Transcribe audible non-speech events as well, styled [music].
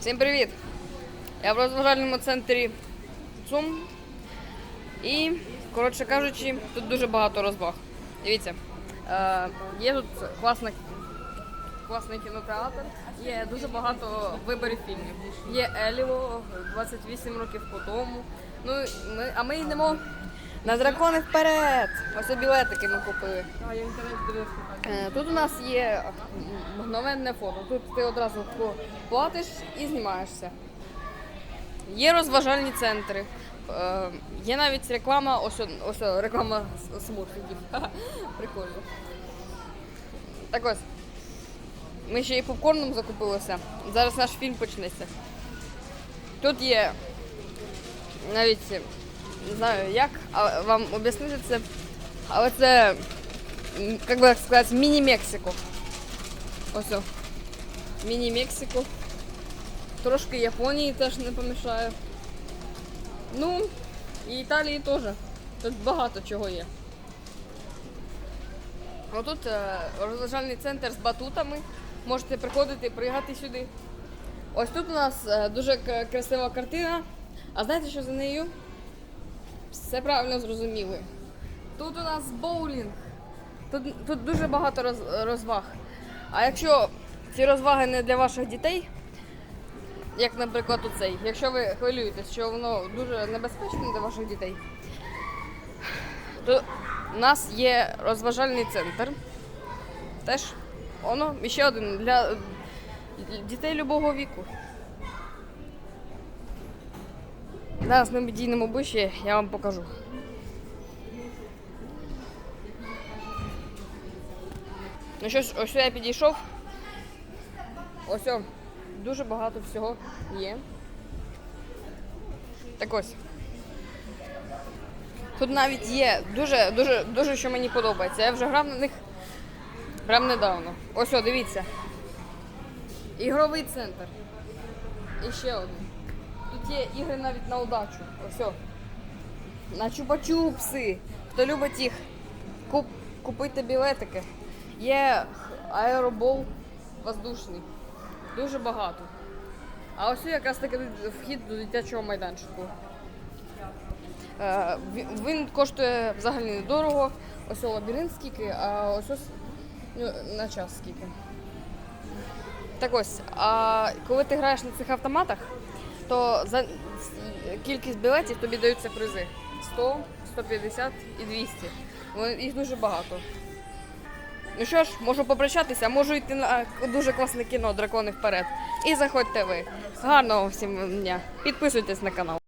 Всім привіт! Я в розважальному центрі ЦУМ. І, коротше кажучи, тут дуже багато розваг. Дивіться, е, є тут класна, класний кінотеатр, є дуже багато виборів фільмів. Є Еліо 28 років по тому. Ну, ми, а ми йдемо на дракони вперед! Ось білетики ми купили. А, я інтернет дивився. Е, Тут у нас є мгновенне фото. Тут ти одразу платиш і знімаєшся. Є розважальні центри. Е, Є навіть реклама, ось, ось реклама с- смурфиків. [laughs] Прикольно. Так ось. Ми ще і попкорном закупилися. Зараз наш фільм почнеться. Тут є навіть не знаю як вам об'яснити це, але це м, как бы сказать, мини-Мексико. Ось. Міні-Мексико. Трошки Японії теж не помішає. Ну, і Італії теж. Тут багато чого є. Отут е, розважальний центр з батутами. Можете приходити, приїхати сюди. Ось тут у нас е, дуже красива картина. А знаєте, що за нею? Все правильно зрозуміли. Тут у нас боулінг. Тут, тут дуже багато роз, розваг. А якщо ці розваги не для ваших дітей, як, наприклад, оцей, якщо ви хвилюєтесь, що воно дуже небезпечне для ваших дітей, то у нас є розважальний центр. Теж воно ще один для дітей любого віку. Зараз ми підійдемо ближче, я вам покажу. Ну що ж, ось я підійшов. Ось дуже багато всього є. Так ось. Тут навіть є дуже, дуже, дуже що мені подобається. Я вже грав на них прям недавно. Ось дивіться. Ігровий центр. І ще один. Тут є ігри навіть на удачу. Ось. На чупа-чупси. Хто любить їх, куп, купуйте білетики. Є аеробол воздушний. Дуже багато. А ось якраз таки вхід до дитячого майданчику. Е, Він коштує взагалі недорого. Ось лабіринт скільки, а ось ось ну, на час скільки. Так ось, а коли ти граєш на цих автоматах, то за кількість білетів тобі даються призи 100, 150 і 200. Вони- Їх дуже багато. Ну що ж, можу попрощатися, можу йти на дуже класне кіно Дракони вперед. І заходьте ви. Гарного всім дня. Підписуйтесь на канал.